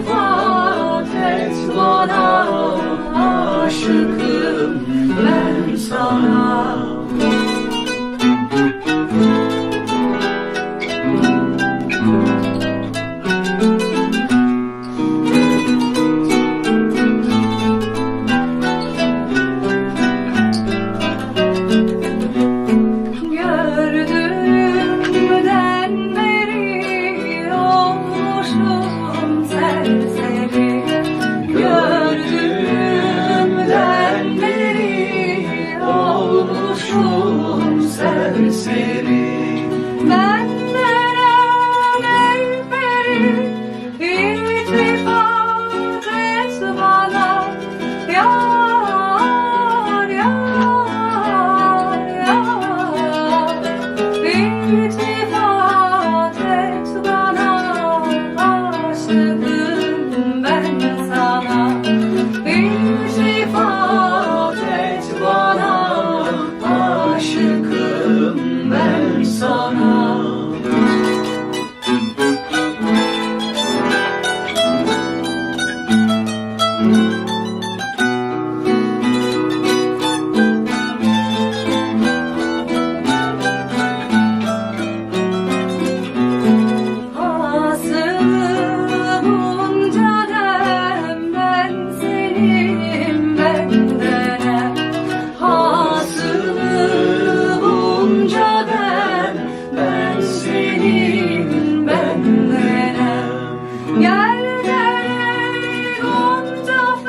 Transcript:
İltifat et bana aşıkım ben sana